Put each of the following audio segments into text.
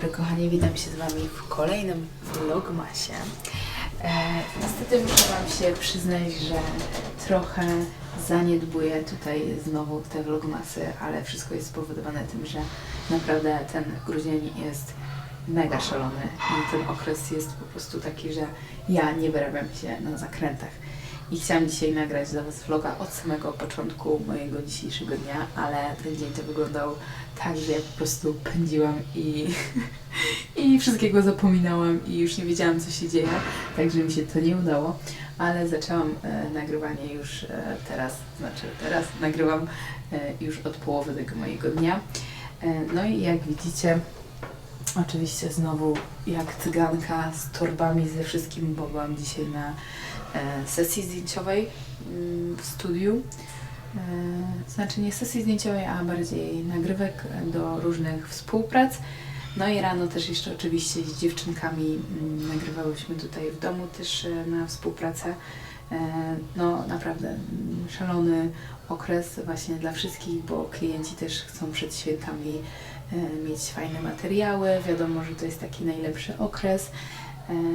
dobry kochani, witam się z Wami w kolejnym vlogmasie. E, niestety muszę Wam się przyznać, że trochę zaniedbuję tutaj znowu te vlogmasy, ale wszystko jest spowodowane tym, że naprawdę ten grudzień jest mega szalony i ten okres jest po prostu taki, że ja nie wyrabiam się na zakrętach. I chciałam dzisiaj nagrać dla Was vloga od samego początku mojego dzisiejszego dnia, ale ten dzień to wyglądał tak, że ja po prostu pędziłam i, i wszystkiego zapominałam i już nie wiedziałam, co się dzieje, także mi się to nie udało, ale zaczęłam e, nagrywanie już e, teraz, znaczy teraz nagrywam e, już od połowy tego mojego dnia. E, no i jak widzicie, oczywiście znowu jak cyganka z torbami ze wszystkim, bo byłam dzisiaj na sesji zdjęciowej mm, w studiu. E, Znaczy nie sesji zdjęciowej, a bardziej nagrywek do różnych współprac. No i rano też jeszcze oczywiście z dziewczynkami mm, nagrywałyśmy tutaj w domu też e, na współpracę. E, No naprawdę mm, szalony okres właśnie dla wszystkich, bo klienci też chcą przed świętami e, mieć fajne materiały. Wiadomo, że to jest taki najlepszy okres, e,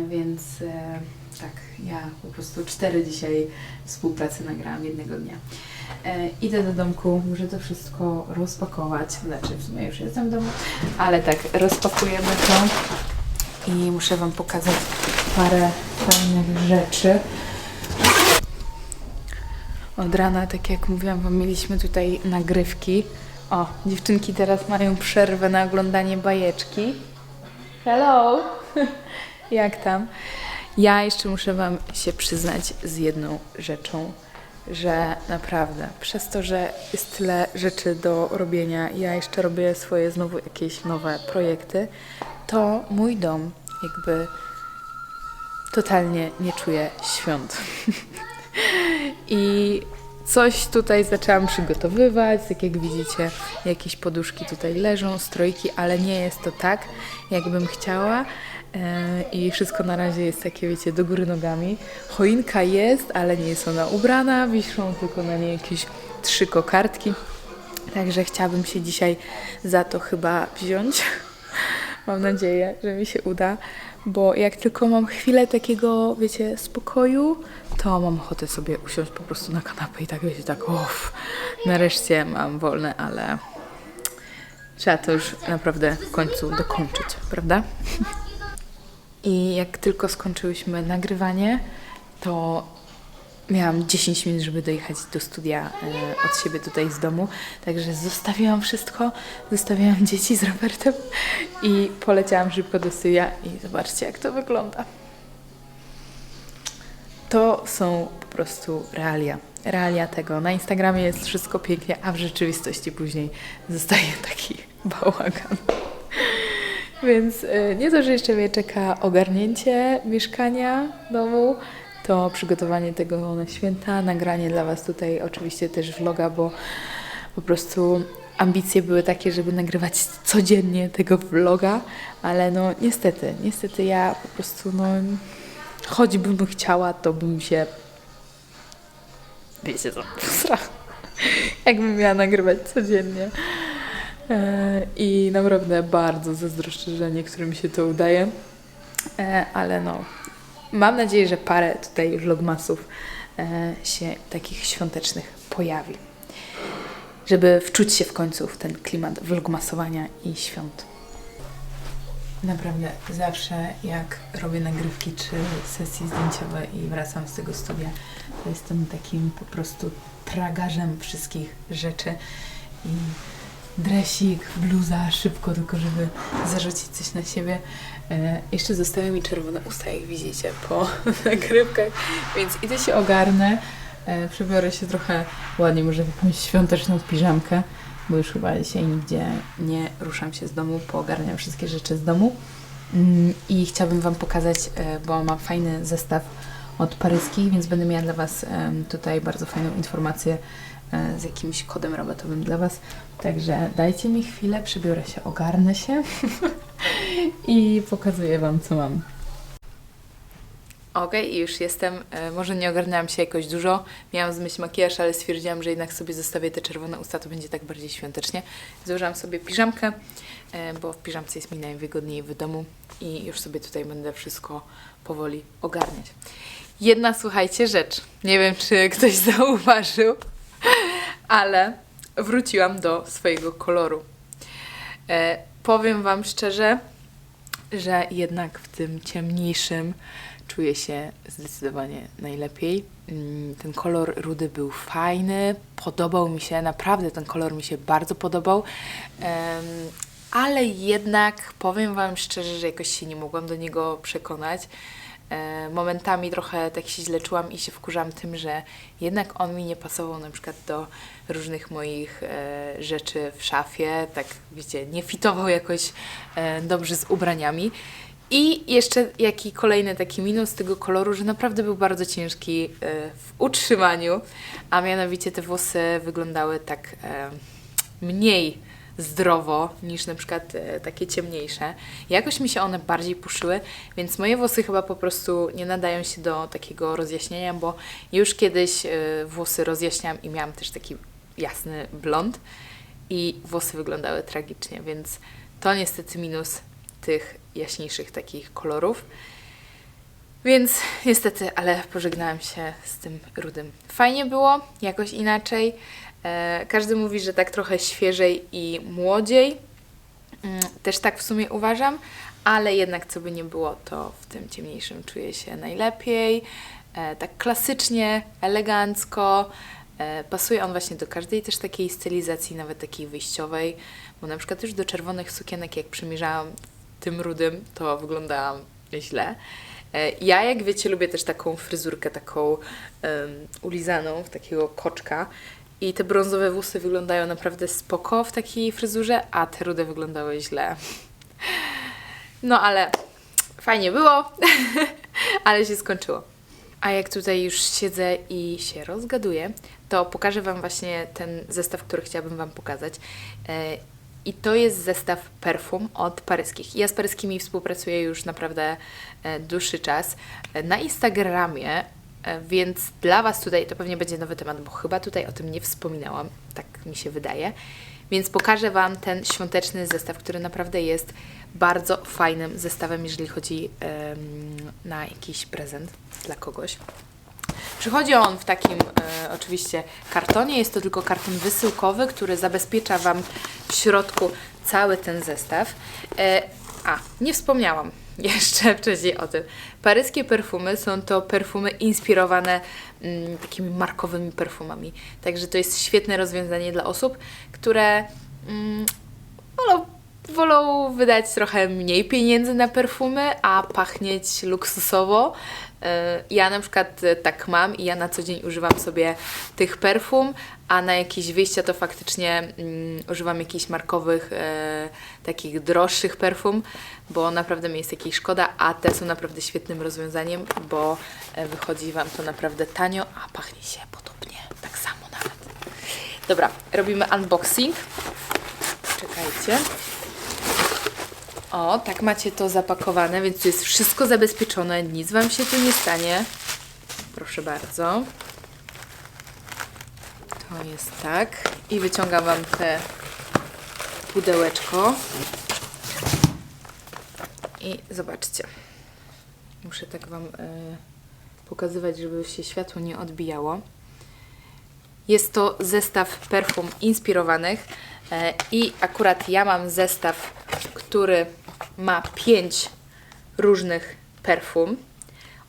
więc e, tak, ja po prostu cztery dzisiaj współpracy nagrałam jednego dnia. E, idę do domku, muszę to wszystko rozpakować, znaczy w sumie już jestem w domu, ale tak, rozpakujemy to i muszę Wam pokazać parę fajnych rzeczy. Od rana, tak jak mówiłam Wam, mieliśmy tutaj nagrywki. O, dziewczynki teraz mają przerwę na oglądanie bajeczki. Hello! jak tam? Ja jeszcze muszę Wam się przyznać z jedną rzeczą, że naprawdę przez to, że jest tyle rzeczy do robienia, ja jeszcze robię swoje znowu jakieś nowe projekty, to mój dom jakby totalnie nie czuje świąt. I coś tutaj zaczęłam przygotowywać, tak jak widzicie, jakieś poduszki tutaj leżą, strojki, ale nie jest to tak, jakbym chciała. E, I wszystko na razie jest takie, wiecie, do góry nogami. Choinka jest, ale nie jest ona ubrana, wiszą tylko na niej jakieś trzy kokardki. Także chciałabym się dzisiaj za to chyba wziąć. Mam nadzieję, że mi się uda, bo jak tylko mam chwilę takiego, wiecie, spokoju, to mam ochotę sobie usiąść po prostu na kanapę i tak, wiecie, tak, uff, nareszcie mam wolne, ale trzeba to już naprawdę w końcu dokończyć, prawda? I jak tylko skończyłyśmy nagrywanie, to miałam 10 minut, żeby dojechać do studia e, od siebie tutaj z domu. Także zostawiłam wszystko, zostawiłam dzieci z Robertem i poleciałam szybko do studia i zobaczcie, jak to wygląda. To są po prostu realia. Realia tego. Na Instagramie jest wszystko pięknie, a w rzeczywistości później zostaje taki bałagan. Więc y, nie to, że jeszcze mnie czeka ogarnięcie mieszkania, domu, to przygotowanie tego na święta, nagranie dla Was tutaj oczywiście też vloga, bo po prostu ambicje były takie, żeby nagrywać codziennie tego vloga, ale no niestety, niestety ja po prostu no choćbym chciała, to bym się wiecie co. Jakbym miała nagrywać codziennie. E, I naprawdę bardzo zazdroszczę, że niektórym się to udaje. E, Ale no, mam nadzieję, że parę tutaj vlogmasów e, się takich świątecznych pojawi. Żeby wczuć się w końcu w ten klimat vlogmasowania i świąt. Naprawdę zawsze jak robię nagrywki czy sesje zdjęciowe i wracam z tego studia, to jestem takim po prostu tragarzem wszystkich rzeczy i dresik, bluza, szybko tylko, żeby zarzucić coś na siebie. E, jeszcze zostały mi czerwone usta, jak widzicie, po nagrywkach, więc idę się ogarnę. E, przebiorę się trochę ładnie, może w jakąś świąteczną piżamkę, bo już chyba dzisiaj nigdzie nie ruszam się z domu, poogarniam wszystkie rzeczy z domu. Mm, I chciałabym Wam pokazać, e, bo mam fajny zestaw od paryskich, więc będę miała dla Was tutaj bardzo fajną informację z jakimś kodem rabatowym dla Was. Także dajcie mi chwilę, przebiorę się, ogarnę się i pokazuję Wam, co mam. Okej, i już jestem. E, może nie ogarnęłam się jakoś dużo. Miałam zmyć makijaż, ale stwierdziłam, że jednak sobie zostawię te czerwone usta, to będzie tak bardziej świątecznie. Założyłam sobie piżamkę, e, bo w piżamce jest mi najwygodniej w domu i już sobie tutaj będę wszystko powoli ogarniać. Jedna, słuchajcie, rzecz. Nie wiem, czy ktoś zauważył, ale wróciłam do swojego koloru. E, powiem Wam szczerze, że jednak w tym ciemniejszym czuję się zdecydowanie najlepiej. Mm, Ten kolor rudy był fajny, podobał mi się, naprawdę ten kolor mi się bardzo podobał. Ale jednak powiem Wam szczerze, że jakoś się nie mogłam do niego przekonać. E, Momentami trochę tak się źle czułam i się wkurzam tym, że jednak on mi nie pasował na przykład do różnych moich e, rzeczy w szafie, tak wiecie, nie fitował jakoś e, dobrze z ubraniami. I jeszcze jaki kolejny taki minus tego koloru, że naprawdę był bardzo ciężki e, w utrzymaniu, a mianowicie te włosy wyglądały tak e, mniej zdrowo niż na przykład e, takie ciemniejsze. Jakoś mi się one bardziej puszyły, więc moje włosy chyba po prostu nie nadają się do takiego rozjaśnienia, bo już kiedyś e, włosy rozjaśniałam i miałam też taki jasny blond i włosy wyglądały tragicznie, więc to niestety minus tych jaśniejszych takich kolorów. Więc niestety, ale pożegnałam się z tym rudym. Fajnie było, jakoś inaczej. E, każdy mówi, że tak trochę świeżej i młodziej. Mm, Też tak w sumie uważam, ale jednak co by nie było, to w tym ciemniejszym czuję się najlepiej. E, tak klasycznie, elegancko. E, pasuje on właśnie do każdej też takiej stylizacji, nawet takiej wyjściowej, bo na przykład już do czerwonych sukienek, jak przymierzałam tym rudym, to wyglądałam źle. Ja, jak wiecie, lubię też taką fryzurkę, taką um, ulizaną, w takiego koczka. I te brązowe włosy wyglądają naprawdę spoko w takiej fryzurze, a te rude wyglądały źle. No ale fajnie było, ale się skończyło. A jak tutaj już siedzę i się rozgaduję, to pokażę Wam właśnie ten zestaw, który chciałabym Wam pokazać. E, I to jest zestaw perfum od paryskich. Ja z paryskimi współpracuję już naprawdę e, dłuższy czas e, na Instagramie, więc dla Was tutaj to pewnie będzie nowy temat, bo chyba tutaj o tym nie wspominałam, tak mi się wydaje. Więc pokażę Wam ten świąteczny zestaw, który naprawdę jest bardzo fajnym zestawem, jeżeli chodzi em, na jakiś prezent dla kogoś. Przychodzi on w takim e, oczywiście kartonie. Jest to tylko karton wysyłkowy, który zabezpiecza Wam w środku cały ten zestaw. E, a, nie wspomniałam jeszcze wcześniej o tym. Paryskie perfumy są to perfumy inspirowane mm, takimi markowymi perfumami. Także to jest świetne rozwiązanie dla osób, które mm, wolą, wolą wydać trochę mniej pieniędzy na perfumy, a pachnieć luksusowo. E, Ja na przykład e, tak mam i ja na co dzień używam sobie tych perfum, a na jakieś wyjścia to faktycznie mm, używam jakichś markowych, e, takich droższych perfum, bo naprawdę mi jest jakiej szkoda, a te są naprawdę świetnym rozwiązaniem, bo e, wychodzi Wam to naprawdę tanio, a pachnie się podobnie, tak samo nawet. Dobra, robimy unboxing. Czekajcie. O, tak macie to zapakowane, więc tu jest wszystko zabezpieczone, nic Wam się tu nie stanie. Proszę bardzo. To jest tak. I wyciągam Wam te pudełeczko. I zobaczcie. Muszę tak Wam y, pokazywać, żeby się światło nie odbijało. Jest to zestaw perfum inspirowanych e, i akurat ja mam zestaw, który ma pięć różnych perfum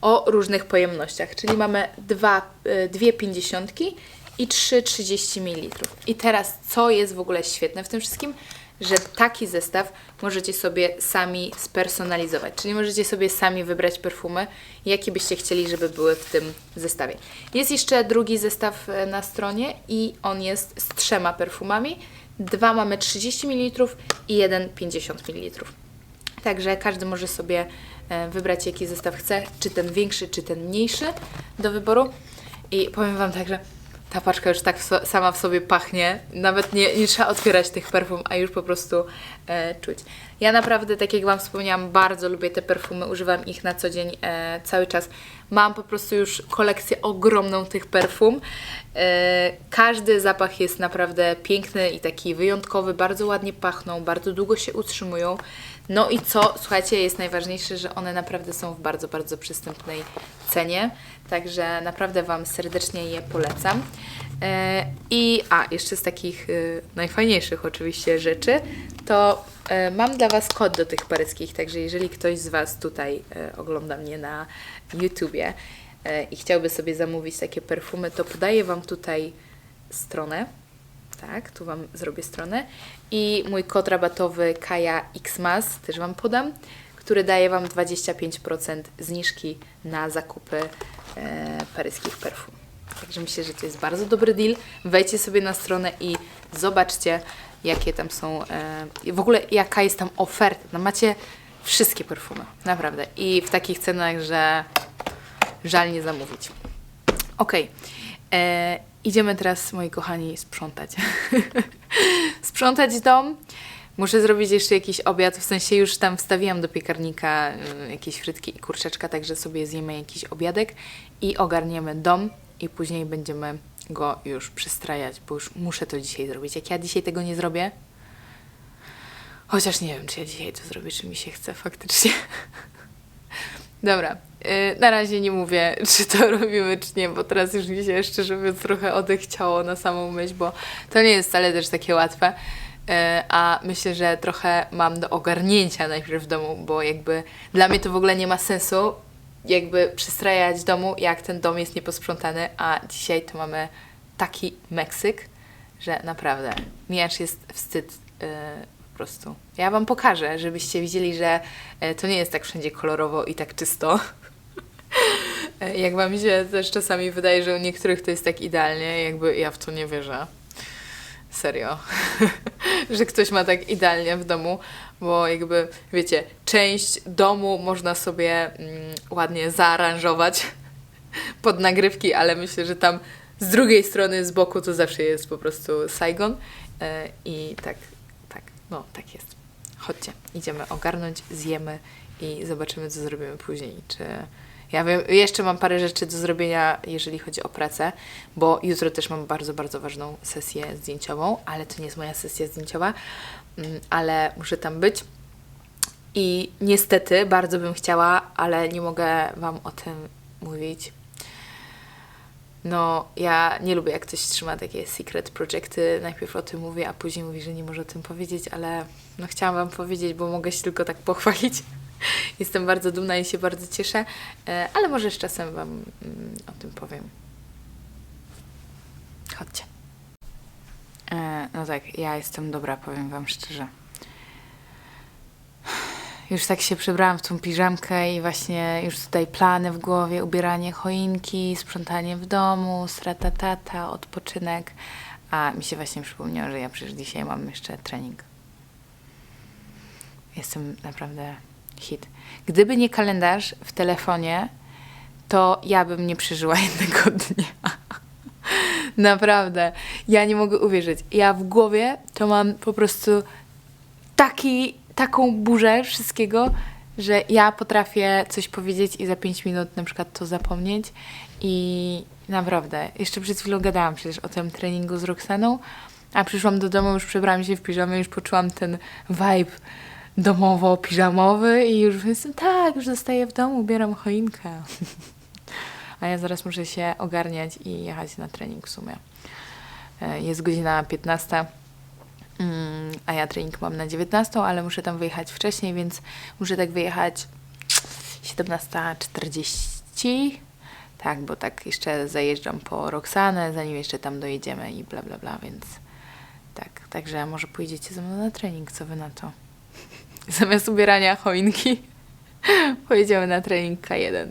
o różnych pojemnościach, czyli mamy dwa, e, dwie pięćdziesiątki i trzy 30 ml. I teraz co jest w ogóle świetne w tym wszystkim? Że taki zestaw możecie sobie sami spersonalizować, czyli możecie sobie sami wybrać perfumy, jakie byście chcieli, żeby były w tym zestawie. Jest jeszcze drugi zestaw e, na stronie i on jest z trzema perfumami. Dwa mamy 30 ml i jeden 50 ml. Także każdy może sobie e, wybrać, jaki zestaw chce, czy ten większy, czy ten mniejszy do wyboru. I powiem Wam tak, że ta paczka już tak so, sama w sobie pachnie. Nawet nie, nie trzeba otwierać tych perfum, a już po prostu e, czuć. Ja naprawdę, tak jak Wam wspomniałam, bardzo lubię te perfumy, używam ich na co dzień e, cały czas. Mam po prostu już kolekcję ogromną tych perfum. E, każdy zapach jest naprawdę piękny i taki wyjątkowy, bardzo ładnie pachną, bardzo długo się utrzymują. No i co, słuchajcie, jest najważniejsze, że one naprawdę są w bardzo, bardzo przystępnej cenie. Także naprawdę Wam serdecznie je polecam. E, I a, jeszcze z takich e, najfajniejszych oczywiście rzeczy, to e, mam dla Was kod do tych paryskich, także jeżeli ktoś z Was tutaj ogląda mnie na YouTubie i chciałby sobie zamówić takie perfumy, to podaję Wam tutaj stronę. Tak, tu Wam zrobię stronę. I mój kod rabatowy Kaja Xmas też Wam podam, który daje Wam 25% zniżki na zakupy e, paryskich perfum. Także myślę, że to jest bardzo dobry deal. Wejdźcie sobie na stronę i zobaczcie, jakie tam są, e, w ogóle jaka jest tam oferta. No macie wszystkie perfumy, naprawdę. I w takich cenach, że żal nie zamówić. Okej. E, Idziemy teraz, moi kochani, sprzątać. sprzątać dom. Muszę zrobić jeszcze jakiś obiad, w sensie już tam wstawiłam do piekarnika y, jakieś frytki i kurczeczka, także sobie zjemy jakiś obiadek i ogarniemy dom i później będziemy go już przystrajać, bo już muszę to dzisiaj zrobić. Jak ja dzisiaj tego nie zrobię, chociaż nie wiem, czy ja dzisiaj to zrobię, czy mi się chce faktycznie. Dobra, yy, na razie nie mówię, czy to robimy, czy nie, bo teraz już mi się szczerze mówiąc trochę odechciało na samą myśl, bo to nie jest wcale też takie łatwe. Yy, a myślę, że trochę mam do ogarnięcia najpierw w domu, bo jakby dla mnie to w ogóle nie ma sensu jakby przystrajać domu, jak ten dom jest nieposprzątany, a dzisiaj to mamy taki Meksyk, że naprawdę mi aż jest wstyd po prostu. Ja Wam pokażę, żebyście widzieli, że e, to nie jest tak wszędzie kolorowo i tak czysto. E, Jak Wam się też czasami wydaje, że u niektórych to jest tak idealnie, jakby ja w to nie wierzę. Serio. że ktoś ma tak idealnie w domu, bo jakby, wiecie, część domu można sobie mm, ładnie zaaranżować pod nagrywki, ale myślę, że tam z drugiej strony, z boku to zawsze jest po prostu Saigon. E, I tak, tak, no tak jest. Chodźcie, idziemy ogarnąć, zjemy i zobaczymy, co zrobimy później. Czy ja wiem, jeszcze mam parę rzeczy do zrobienia, jeżeli chodzi o pracę, bo jutro też mam bardzo, bardzo ważną sesję zdjęciową, ale to nie jest moja sesja zdjęciowa, mm, ale muszę tam być. I niestety bardzo bym chciała, ale nie mogę Wam o tym mówić. No, ja nie lubię, jak ktoś trzyma takie secret projekty. Najpierw o tym mówię, a później mówi, że nie może o tym powiedzieć, ale no chciałam Wam powiedzieć, bo mogę się tylko tak pochwalić. Jestem bardzo dumna i się bardzo cieszę, e, ale może z czasem Wam mm, o tym powiem. Chodźcie. E, no tak, ja jestem dobra, powiem Wam szczerze. Już tak się przebrałam w tą piżamkę i właśnie już tutaj plany w głowie, ubieranie choinki, sprzątanie w domu, stratatata, odpoczynek. A mi się właśnie przypomniało, że ja przecież dzisiaj mam jeszcze trening. Jestem naprawdę hit. Gdyby nie kalendarz w telefonie, to ja bym nie przeżyła jednego dnia. Naprawdę. Ja nie mogę uwierzyć. Ja w głowie to mam po prostu taki, taką burzę wszystkiego, że ja potrafię coś powiedzieć i za 5 minut na przykład to zapomnieć i naprawdę, jeszcze przed chwilą gadałam przecież o tym treningu z Roxaną, a przyszłam do domu, już przebrałam się w piżamę, już poczułam ten vibe domowo-piżamowy i już jestem, tak, już zostaję w domu, ubieram choinkę. A ja zaraz muszę się ogarniać i jechać na trening w sumie. E, Jest godzina 15. Mm, a ja trening mam na 19, ale muszę tam wyjechać wcześniej, więc muszę tak wyjechać 17.40. Tak, bo tak jeszcze zajeżdżam po Roxanę, zanim jeszcze tam dojedziemy i bla bla bla, więc tak, także może pójdziecie ze mną na trening, co wy na to? Zamiast ubierania choinki pojedziemy na trening K1.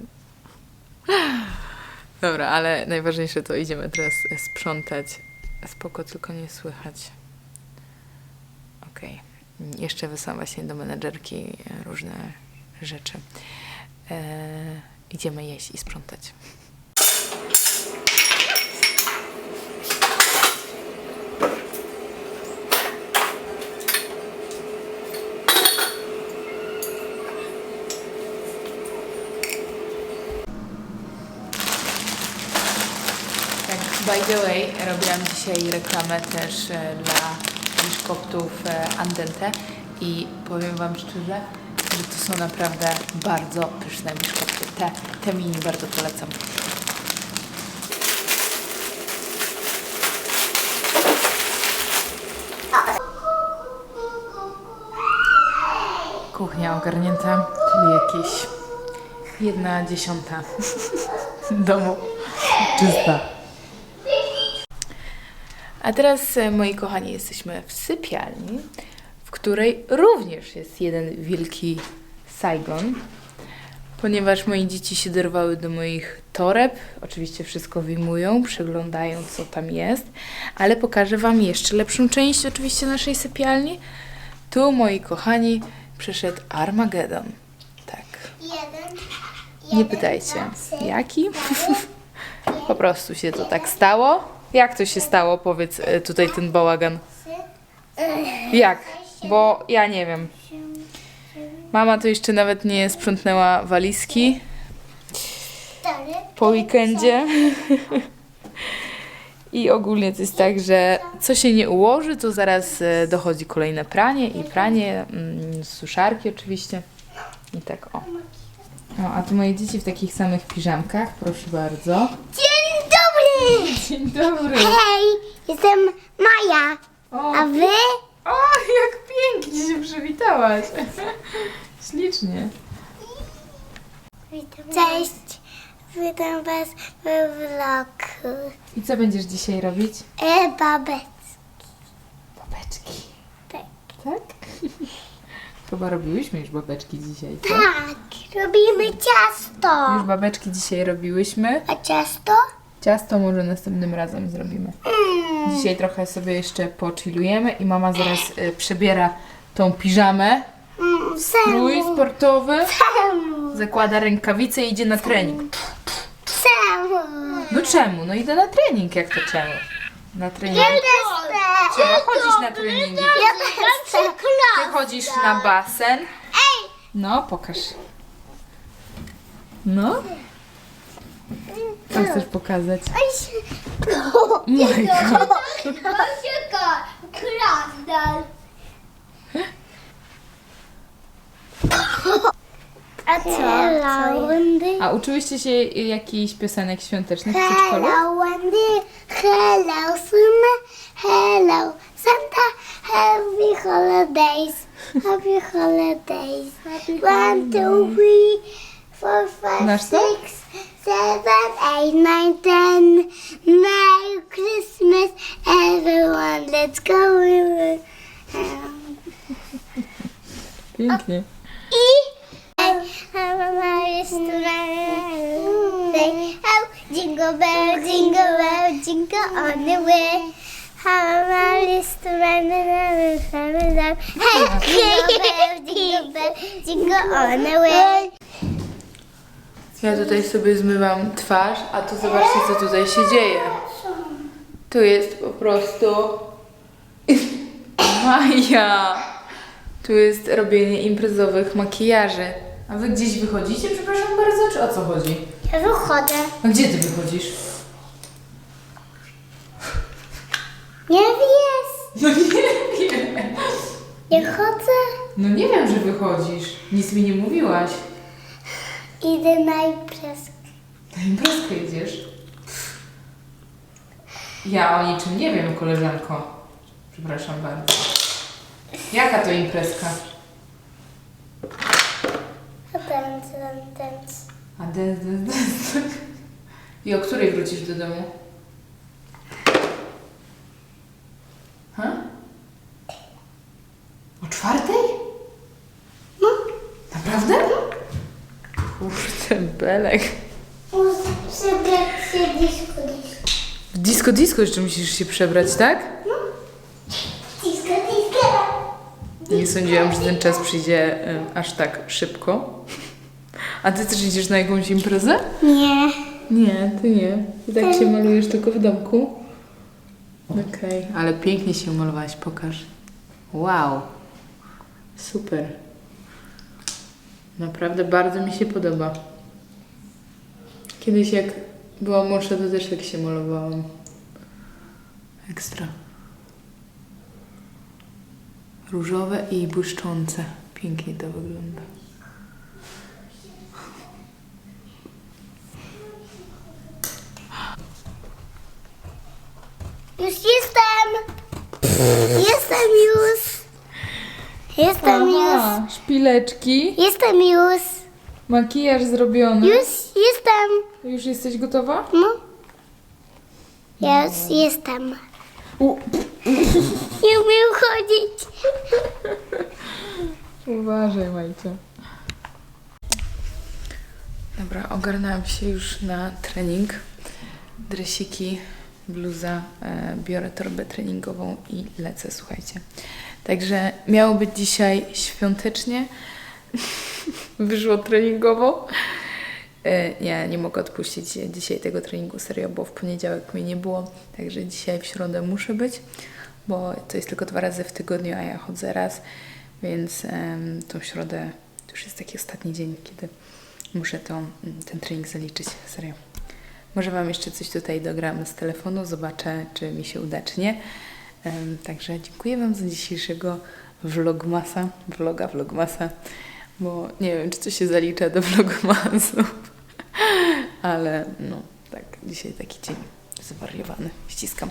Dobra, ale najważniejsze to idziemy teraz sprzątać. Spoko, tylko nie słychać. Okej. Okay. Jeszcze wysyłam właśnie do menedżerki e, różne rzeczy. E, idziemy jeść i sprzątać. Tak, by the way, robiłam dzisiaj reklamę też e, dla biszkoptów e, Andente i powiem Wam szczerze, że to są naprawdę bardzo pyszne biszkopty. Te, te mini bardzo polecam. Kuchnia ogarnięta, czyli jakieś jedna dziesiąta domu czysta. A teraz, e, moi kochani, jesteśmy w sypialni, w której również jest jeden wielki Saigon, ponieważ moje dzieci się dorwały do moich toreb. Oczywiście wszystko wyjmują, przeglądają, co tam jest, ale pokażę Wam jeszcze lepszą część oczywiście naszej sypialni. Tu, moi kochani, przyszedł Armagedon. Tak. Jeden. Nie pytajcie, jaki? Po prostu się to tak stało. Jak to się stało? Powiedz e, tutaj ten bałagan. Jak? Bo ja nie wiem. Mama to jeszcze nawet nie sprzątnęła walizki po weekendzie. I ogólnie to jest tak, że co się nie ułoży, to zaraz e, dochodzi kolejne pranie i pranie, mm, suszarki oczywiście. I tak o. No, a tu moje dzieci w takich samych piżamkach, proszę bardzo. Dzień dobry. Hej, jestem Maja. O, A wy? o jak pięknie się przywitałaś. Ślicznie. Cześć. Witam was w vlogu. I co będziesz dzisiaj robić? E, babec. Babeczki. Tak. Tak? Chyba robiłyśmy już babeczki dzisiaj, co? Tak, robimy ciasto. Już babeczki dzisiaj robiłyśmy. A ciasto? Ciasto może następnym razem zrobimy. Dzisiaj trochę sobie jeszcze pochillujemy i mama zaraz y, przebiera tą piżamę. Strój sportowy. Zakłada rękawice i idzie na trening. Semu. No czemu? No idę na trening, jak to czemu? Na trening. Trzeba chodzić na treningi. Ja też chcę. Ty chodzisz na basen. No, pokaż. No. Co chcesz pokazać? Majka. Krasnal. A co? Hello, Wendy. A uczyłyście się jakichś piosenek świątecznych w przedszkolu? Hello, Wendy. Hello, Summer. Hello, Santa. Happy holidays. Happy holidays. One, two, three, four, five, to? six, seven, eight, nine, ten. Merry Christmas, everyone. Let's go. Um, Pięknie. I have a nice Say, oh, jingle bell, jingle bell, jingle on the way. Have a nice Hey, jingle bell, jingle bell, jingle on the way. Ja tutaj sobie zmywam twarz, a tu zobaczcie, co tutaj się dzieje. Tu jest po prostu... Maja! Tu jest robienie imprezowych makijaży. A wy gdzieś wychodzicie, przepraszam bardzo, czy o co chodzi? Ja wychodzę. A gdzie ty wychodzisz? Nie wiesz. No nie wiem. Nie chodzę. No nie wiem, że wychodzisz. Nic mi nie mówiłaś. Idę na imprezkę. Na imprezkę idziesz. Ja o niczym nie wiem, koleżanko. Przepraszam bardzo. Jaka to imprezka? A ten, ten, ten. A dance, dance, dance. I o której wrócisz do domu? Ha? O czwartej? No. Naprawdę? Kurde, belek. Muszę przebrać się disco, disco. W disco disco jeszcze musisz się przebrać, tak? Disco, disco. Nie sądziłam, że ten czas przyjdzie y, aż tak szybko. A ty też idziesz na jakąś imprezę? Nie. Nie, ty nie. Ty tak się malujesz tylko w domku. Okej, ale pięknie się malowałaś, pokaż. Wow. Super. Naprawdę bardzo mi się podoba. Kiedyś jak byłam młodsza, to też tak się malowałam. Ekstra. Różowe i błyszczące. Pięknie to wygląda. Już jestem! Jestem już! Jestem już! szpileczki, Jestem już! Makijaż zrobiony. Już jestem! Już jesteś gotowa? No. Już jestem. U, Nie umiem chodzić. uważaj, Majcia. Dobra, ogarnęłam się już na trening. Dresiki, bluza, e, biorę torbę treningową i lecę, słuchajcie. Także miało być dzisiaj świątecznie. Wyszło treningowo. Nie, nie mogę odpuścić dzisiaj tego treningu serio, bo w poniedziałek mnie nie było, także dzisiaj w środę muszę być, bo to jest tylko dwa razy w tygodniu, a ja chodzę raz, więc em, tą środę to już jest taki ostatni dzień, kiedy muszę to, mm, ten trening zaliczyć, serio. Może Wam jeszcze coś tutaj dogram z telefonu, zobaczę, czy mi się uda, czy nie. Em, Także dziękuję Wam za dzisiejszego vlogmasa, vloga, vlogmasa, bo nie wiem, czy to się zalicza do vlogmasów, ale no tak, dzisiaj taki dzień zwariowany. Ściskam.